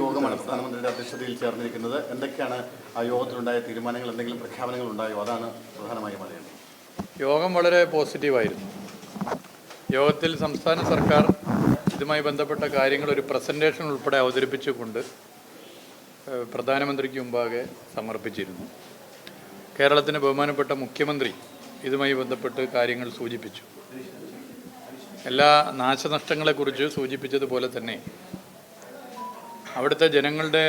യോഗമാണ് പ്രധാനമന്ത്രിയുടെ അധ്യക്ഷതയിൽ ചേർന്നിരിക്കുന്നത്. എന്തൊക്കെയാണ് ആ യോഗത്തിലുണ്ടായ തീരുമാനങ്ങൾ എന്തെങ്കിലും പ്രഖ്യാപനങ്ങൾ ഉണ്ടായോ? അതാണ് പ്രധാനമായും അറിയേണ്ടത്. യോഗം വളരെ പോസിറ്റീവായിരുന്നു. യോഗത്തിൽ സംസ്ഥാന സർക്കാർ ഇതുമായി ബന്ധപ്പെട്ട കാര്യങ്ങൾ ഒരു പ്രസന്റേഷൻ ഉൾപ്പെടെ അവതരിപ്പിച്ചുകൊണ്ട് പ്രധാനമന്ത്രിക്ക് മുമ്പാകെ സമർപ്പിച്ചിരുന്നു. കേരളത്തിന് ബഹുമാനപ്പെട്ട മുഖ്യമന്ത്രി ഇതുമായി ബന്ധപ്പെട്ട് കാര്യങ്ങൾ സൂചിപ്പിച്ചു. എല്ലാ നാശനഷ്ടങ്ങളെക്കുറിച്ച് സൂചിപ്പിച്ചതുപോലെ തന്നെ അവിടുത്തെ ജനങ്ങളുടെ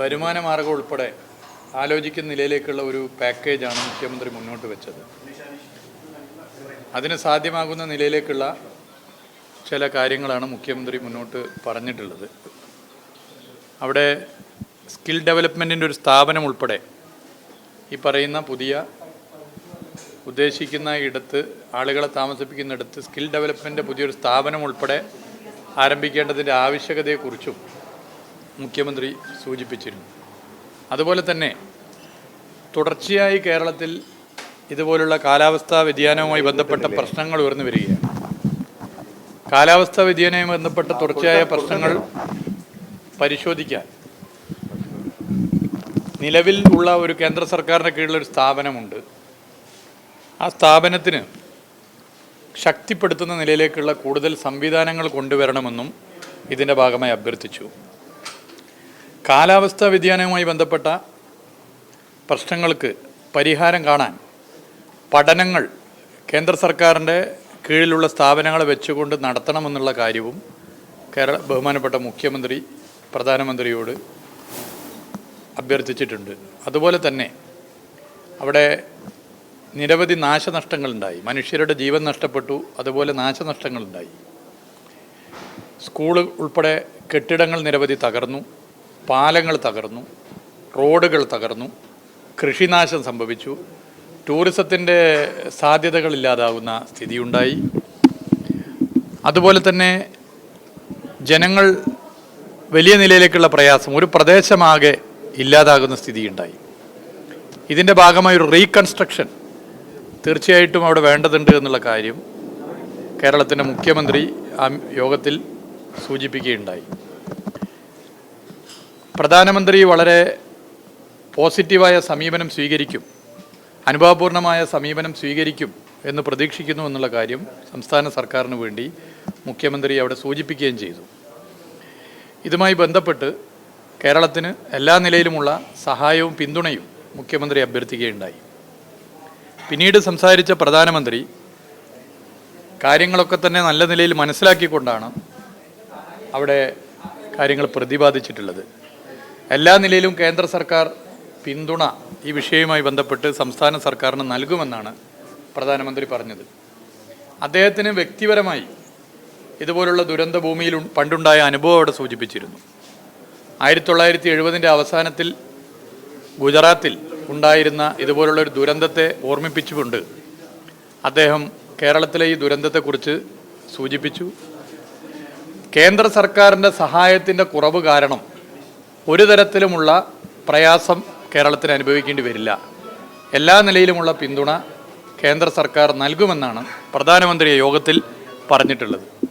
വരുമാന മാർഗം ഉൾപ്പെടെ ആലോചിക്കുന്ന നിലയിലേക്കുള്ള ഒരു പാക്കേജാണ് മുഖ്യമന്ത്രി മുന്നോട്ട് വെച്ചത്. അതിന് സാധ്യമാകുന്ന നിലയിലേക്കുള്ള ചില കാര്യങ്ങളാണ് മുഖ്യമന്ത്രി മുന്നോട്ട് പറഞ്ഞിട്ടുള്ളത്. അവിടെ സ്കിൽ ഡെവലപ്മെന്റിന്റെ ഒരു സ്ഥാപനം ഉൾപ്പെടെ ഈ പറയുന്ന പുതിയ ഉദ്ദേശിക്കുന്ന ഇടത്ത് ആളുകളെ താമസിപ്പിക്കുന്നിടത്ത് സ്കിൽ ഡെവലപ്മെന്റ് പുതിയൊരു സ്ഥാപനം ഉൾപ്പെടെ ആരംഭിക്കേണ്ടതിന്റെ ആവശ്യകതയെക്കുറിച്ചും മുഖ്യമന്ത്രി സൂചിപ്പിച്ചിരുന്നു. അതുപോലെ തന്നെ തുടർച്ചയായി കേരളത്തിൽ ഇതുപോലുള്ള കാലാവസ്ഥാ വ്യതിയാനവുമായി ബന്ധപ്പെട്ട പ്രശ്നങ്ങൾ ഉയർന്നു വരികയാണ്. കാലാവസ്ഥാ വ്യതിയാനവുമായി ബന്ധപ്പെട്ട തുടർച്ചയായ പ്രശ്നങ്ങൾ പരിശോധിക്കാൻ നിലവിൽ ഉള്ള ഒരു കേന്ദ്ര സർക്കാരിന്റെ കീഴിലൊരു സ്ഥാപനമുണ്ട്. ആ സ്ഥാപനത്തിന് ശക്തിപ്പെടുത്തുന്ന നിലയിലേക്കുള്ള കൂടുതൽ സംവിധാനങ്ങൾ കൊണ്ടുവരണമെന്നും ഇതിന്റെ ഭാഗമായി അഭ്യർത്ഥിച്ചു. കാലാവസ്ഥാ വ്യതിയാനവുമായി ബന്ധപ്പെട്ട പ്രശ്നങ്ങൾക്ക് പരിഹാരം കാണാൻ പഠനങ്ങൾ കേന്ദ്ര സർക്കാരിന്റെ കീഴിലുള്ള സ്ഥാപനങ്ങളെ വെച്ചുകൊണ്ട് നടത്തണമെന്നുള്ള കാര്യവും കേരള ബഹുമാനപ്പെട്ട മുഖ്യമന്ത്രി പ്രധാനമന്ത്രിയോട് അഭ്യർത്ഥിച്ചിട്ടുണ്ട്. അതുപോലെ തന്നെ അവിടെ നിരവധി നാശനഷ്ടങ്ങളുണ്ടായി. മനുഷ്യരുടെ ജീവൻ നഷ്ടപ്പെട്ടു അതുപോലെ നാശനഷ്ടങ്ങളുണ്ടായി. സ്കൂൾ ഉൾപ്പെടെ കെട്ടിടങ്ങൾ നിരവധി തകർന്നു പാലങ്ങൾ തകർന്നു റോഡുകൾ തകർന്നു കൃഷിനാശം സംഭവിച്ചു ടൂറിസത്തിന്റെ സാധ്യതകളില്ലാതാവുന്ന സ്ഥിതിയുണ്ടായി. അതുപോലെ തന്നെ ജനങ്ങൾ വലിയ നിലയിലേക്കുള്ള പ്രയാസം ഒരു പ്രദേശമാകെ ഇല്ലാതാകുന്ന സ്ഥിതിയുണ്ടായി. ഇതിന്റെ ഭാഗമായി ഒരു റീകൺസ്ട്രക്ഷൻ തീർച്ചയായിട്ടും അവിടെ വേണ്ടതുണ്ട് എന്നുള്ള കാര്യം കേരളത്തിന്റെ മുഖ്യമന്ത്രി ആ യോഗത്തിൽ സൂചിപ്പിക്കുകയുണ്ടായി. പ്രധാനമന്ത്രി വളരെ പോസിറ്റീവായ സമീപനം സ്വീകരിക്കും അനുഭാവപൂർണമായ സമീപനം സ്വീകരിക്കും എന്ന് പ്രതീക്ഷിക്കുന്നു എന്നുള്ള കാര്യം സംസ്ഥാന സർക്കാരിന് വേണ്ടി മുഖ്യമന്ത്രി അവിടെ സൂചിപ്പിക്കുകയും ചെയ്തു. ഇതുമായി ബന്ധപ്പെട്ട് കേരളത്തിന് എല്ലാ നിലയിലുമുള്ള സഹായവും പിന്തുണയും മുഖ്യമന്ത്രി അഭ്യർത്ഥിക്കുകയുണ്ടായി. പിന്നീട് സംസാരിച്ച പ്രധാനമന്ത്രി കാര്യങ്ങളൊക്കെ തന്നെ നല്ല നിലയിൽ മനസ്സിലാക്കിക്കൊണ്ടാണ് അവിടെ കാര്യങ്ങൾ പ്രതിപാദിച്ചിട്ടുള്ളത്. എല്ലാ നിലയിലും കേന്ദ്ര സർക്കാർ പിന്തുണ ഈ വിഷയവുമായി ബന്ധപ്പെട്ട് സംസ്ഥാന സർക്കാരിന് നൽകുമെന്നാണ് പ്രധാനമന്ത്രി പറഞ്ഞത്. അദ്ദേഹത്തിന് വ്യക്തിപരമായി ഇതുപോലുള്ള ദുരന്ത ഭൂമിയിൽ പണ്ടുണ്ടായ അനുഭവം അവിടെ സൂചിപ്പിച്ചിരുന്നു. ആയിരത്തി തൊള്ളായിരത്തി എഴുപതിന്റെ അവസാനത്തിൽ ഗുജറാത്തിൽ ഉണ്ടായിരുന്ന ഇതുപോലുള്ള ഒരു ദുരന്തത്തെ ഓർമ്മിപ്പിച്ചുകൊണ്ട് അദ്ദേഹം കേരളത്തിലെ ഈ ദുരന്തത്തെക്കുറിച്ച് സൂചിപ്പിച്ചു. കേന്ദ്ര സർക്കാരിന്റെ സഹായത്തിന്റെ കുറവ് കാരണം ഒരു തരത്തിലുമുള്ള പ്രയാസം കേരളത്തിന് അനുഭവിക്കേണ്ടി വരില്ല. എല്ലാ നിലയിലുമുള്ള പിന്തുണ കേന്ദ്ര സർക്കാർ നൽകുമെന്നാണ് പ്രധാനമന്ത്രി യോഗത്തിൽ പറഞ്ഞിട്ടുള്ളത്.